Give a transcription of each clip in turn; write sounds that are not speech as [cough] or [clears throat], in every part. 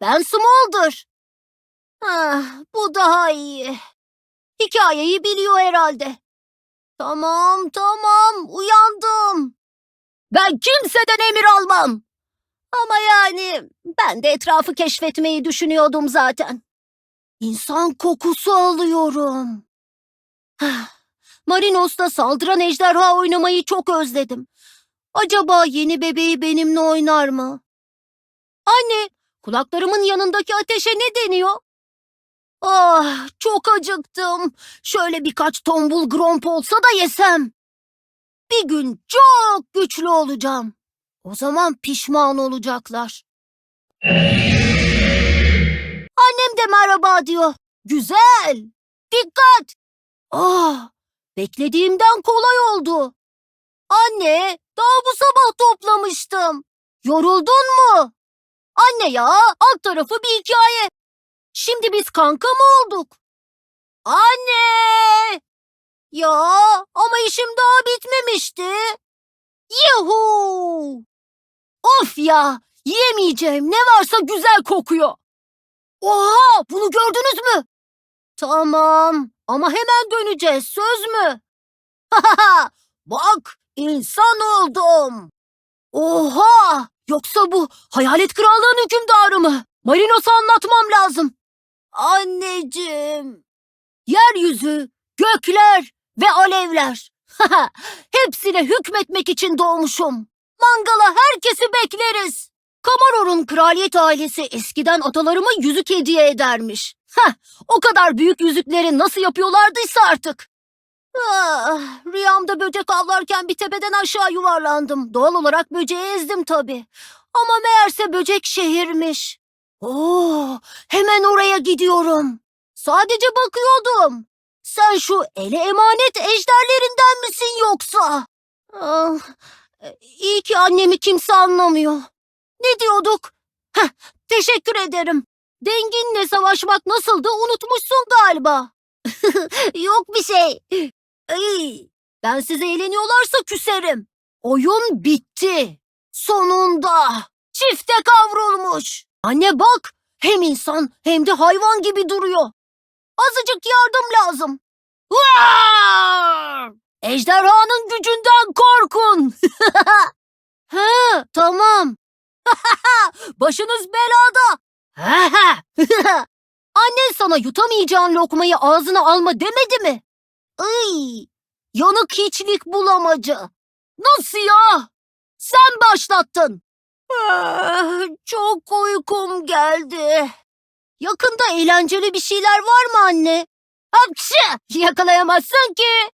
Ben Smolder. Ah, bu daha iyi. Hikayeyi biliyor herhalde. Tamam, tamam, uyandım. Ben kimseden emir almam. Ama yani ben de etrafı keşfetmeyi düşünüyordum zaten. İnsan kokusu alıyorum. Ah, Marinos'ta saldıran ejderha oynamayı çok özledim. Acaba yeni bebeği benimle oynar mı? Anne, kulaklarımın yanındaki ateşe ne deniyor? Ah, çok acıktım. Şöyle birkaç tombul gromp olsa da yesem. Bir gün çok güçlü olacağım. O zaman pişman olacaklar. Annem de merhaba diyor. Güzel. Dikkat. Ah, beklediğimden kolay oldu. Anne, daha bu sabah toplamıştım. Yoruldun mu? Anne ya, alt tarafı bir hikaye. Şimdi biz kanka mı olduk? Anne! Ya, ama işim daha bitmemişti. Yuhu! Of ya, yiyemeyeceğim. Ne varsa güzel kokuyor. Oha, bunu gördünüz mü? Tamam, ama hemen döneceğiz, söz mü? [laughs] Bak, insan oldum. Oha! Yoksa bu hayalet krallığın hükümdarı mı? Marinos'a anlatmam lazım. Anneciğim. Yeryüzü, gökler ve alevler. [laughs] Hepsine hükmetmek için doğmuşum. Mangala herkesi bekleriz. Kamaror'un kraliyet ailesi eskiden atalarıma yüzük hediye edermiş. Heh, [laughs] o kadar büyük yüzükleri nasıl yapıyorlardıysa artık. Ah, rüyamda böcek avlarken bir tepeden aşağı yuvarlandım. Doğal olarak böceği ezdim tabii. Ama meğerse böcek şehirmiş. Oo, hemen oraya gidiyorum. Sadece bakıyordum. Sen şu ele emanet ejderlerinden misin yoksa? Ah, iyi ki annemi kimse anlamıyor. Ne diyorduk? Heh, teşekkür ederim. Denginle savaşmak nasıldı unutmuşsun galiba. [laughs] Yok bir şey. Ay, ben size eğleniyorlarsa küserim. Oyun bitti. Sonunda. Çifte kavrulmuş. Anne bak. Hem insan hem de hayvan gibi duruyor. Azıcık yardım lazım. Vaa! Ejderhanın gücünden korkun. [laughs] ha, tamam. [laughs] Başınız belada. [laughs] Annen sana yutamayacağın lokmayı ağzına alma demedi mi? Iy, yanık hiçlik bulamacı. Nasıl ya? Sen başlattın. Ah, Çok uykum geldi. Yakında eğlenceli bir şeyler var mı anne? Hapşı! Yakalayamazsın ki.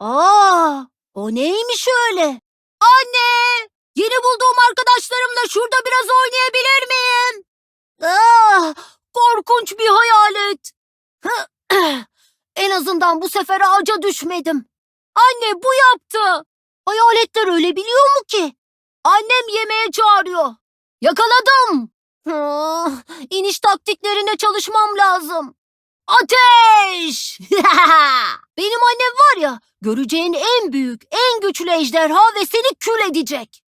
Aa, o neymiş öyle? Anne! Yeni bulduğum arkadaşlarımla şurada biraz oynayabilir miyim? Ah, korkunç bir hayalet. [clears throat] en azından bu sefer ağaca düşmedim. Anne bu yaptı. Hayaletler öyle biliyor mu ki? Annem yemeğe çağırıyor. Yakaladım. Ah, İniş taktiklerine çalışmam lazım. Ateş! [laughs] Benim annem var ya, göreceğin en büyük, en güçlü ejderha ve seni kül edecek.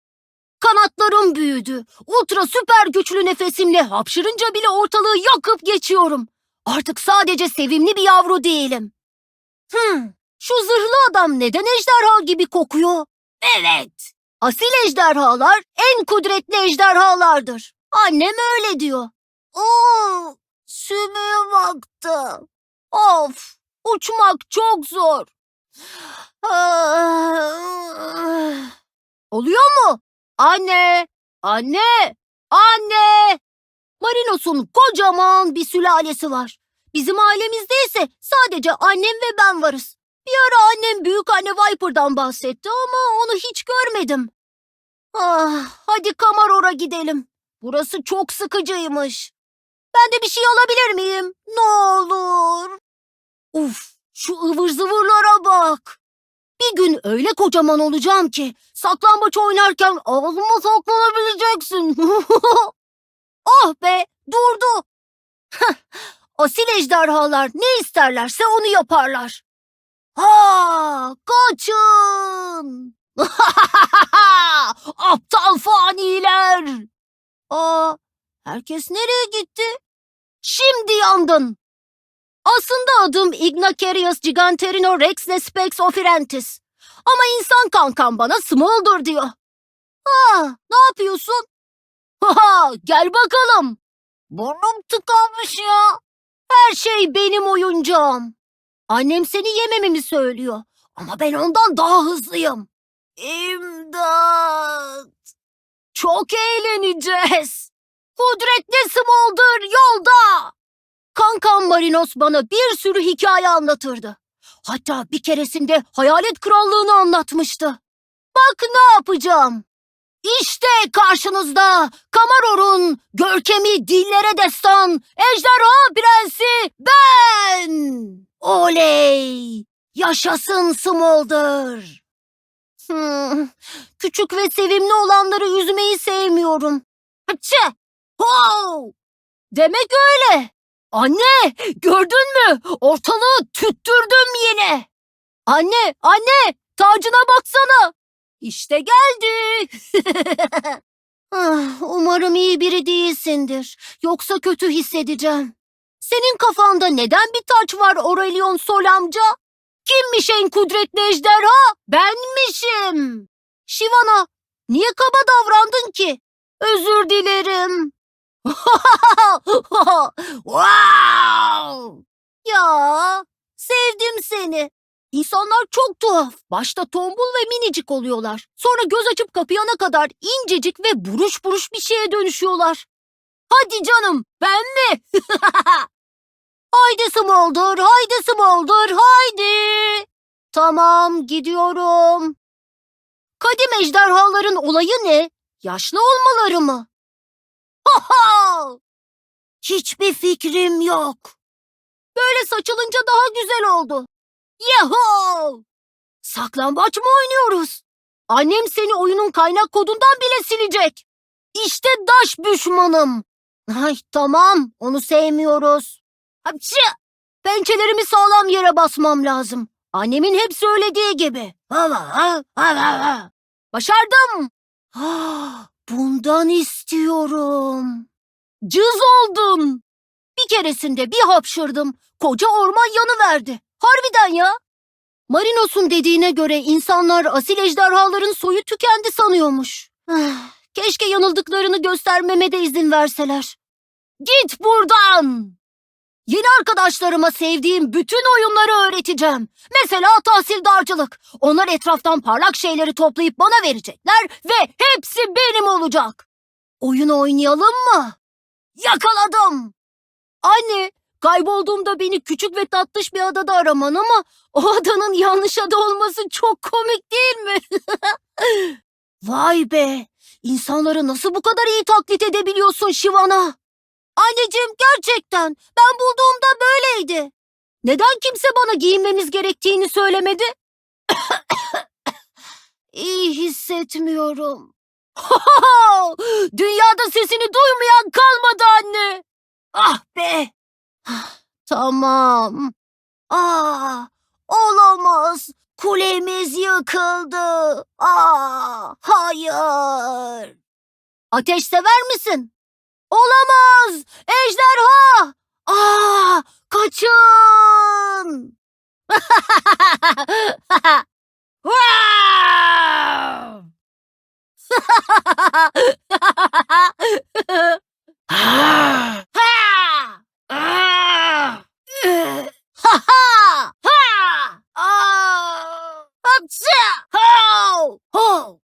Kanatlarım büyüdü. Ultra süper güçlü nefesimle hapşırınca bile ortalığı yakıp geçiyorum. Artık sadece sevimli bir yavru değilim. Hmm, şu zırhlı adam neden ejderha gibi kokuyor? Evet. Asil ejderhalar en kudretli ejderhalardır. Annem öyle diyor. Oo, sümüğe baktı. Of, uçmak çok zor. [sighs] Oluyor mu? Anne, anne, anne. Marinos'un kocaman bir sülalesi var. Bizim ailemizde ise sadece annem ve ben varız. Bir ara annem büyük anne Viper'dan bahsetti ama onu hiç görmedim. Ah, hadi Kamaror'a gidelim. Burası çok sıkıcıymış. Ben de bir şey alabilir miyim? Ne olur. Uf, şu ıvır zıvırlara bak. Bir gün öyle kocaman olacağım ki saklambaç oynarken ağzıma saklanabileceksin. oh [laughs] be, durdu. Asil ejderhalar ne isterlerse onu yaparlar. Ha, kaçın. [laughs] Aptal faniler. Aa, Herkes nereye gitti? Şimdi yandın. Aslında adım Ignacarius Giganterino Rex Lespex Ofirentis. Ama insan kankam bana Smolder diyor. Ha, ne yapıyorsun? Haha, [laughs] gel bakalım. Burnum tıkanmış ya. Her şey benim oyuncağım. Annem seni yemememi söylüyor. Ama ben ondan daha hızlıyım. İmdat. Çok eğleneceğiz. Kudretli Smolder yolda. Kankam Marinos bana bir sürü hikaye anlatırdı. Hatta bir keresinde hayalet krallığını anlatmıştı. Bak ne yapacağım. İşte karşınızda Kamaror'un görkemi dillere destan ejderha prensi ben. Oley! Yaşasın Smolder. Hmm, küçük ve sevimli olanları üzmeyi sevmiyorum. Hıçı! Ho! Demek öyle. Anne, gördün mü? Ortalığı tüttürdüm yine. Anne, anne, tacına baksana. İşte geldi. [laughs] Ah, Umarım iyi biri değilsindir. Yoksa kötü hissedeceğim. Senin kafanda neden bir taç var Aurelion Sol amca? Kimmiş en kudretli ejderha? Benmişim. Şivana, niye kaba davrandın ki? Özür dilerim. [laughs] wow! Ya, sevdim seni. İnsanlar çok tuhaf. Başta tombul ve minicik oluyorlar. Sonra göz açıp kapayana kadar incecik ve buruş buruş bir şeye dönüşüyorlar. Hadi canım, ben mi? [laughs] haydi Smolder, haydi Smolder, haydi. Tamam, gidiyorum. Kadim ejderhaların olayı ne? Yaşlı olmaları mı? Ha ha! Hiçbir fikrim yok. Böyle saçılınca daha güzel oldu. Yahu! Saklambaç mı oynuyoruz? Annem seni oyunun kaynak kodundan bile silecek. İşte daş düşmanım. Ay tamam onu sevmiyoruz. Hapşı! Pençelerimi sağlam yere basmam lazım. Annemin hep söylediği gibi. Hava, ha, hava, ha. Başardım. Ah, Bundan istiyorum. Cız oldun. Bir keresinde bir hapşırdım. Koca orman yanıverdi. Harbiden ya. Marinos'un dediğine göre insanlar asil ejderhaların soyu tükendi sanıyormuş. Ah, Keşke yanıldıklarını göstermeme de izin verseler. Git buradan. Yeni arkadaşlarıma sevdiğim bütün oyunları öğreteceğim. Mesela tahsildarcılık. Onlar etraftan parlak şeyleri toplayıp bana verecekler ve hepsi benim olacak. Oyun oynayalım mı? Yakaladım. Anne, kaybolduğumda beni küçük ve tatlış bir adada araman ama o adanın yanlış ada olması çok komik değil mi? [laughs] Vay be, insanları nasıl bu kadar iyi taklit edebiliyorsun Şivana? Anneciğim gerçekten ben bulduğumda böyleydi. Neden kimse bana giyinmemiz gerektiğini söylemedi? [coughs] İyi hissetmiyorum. [laughs] Dünyada sesini duymayan kalmadı anne. Ah be. Tamam. Aa, olamaz. Kulemiz yıkıldı. Aa, hayır. Ateş sever misin? Olamaz! Ejderha! Aa, kaçın! Ho! Ho!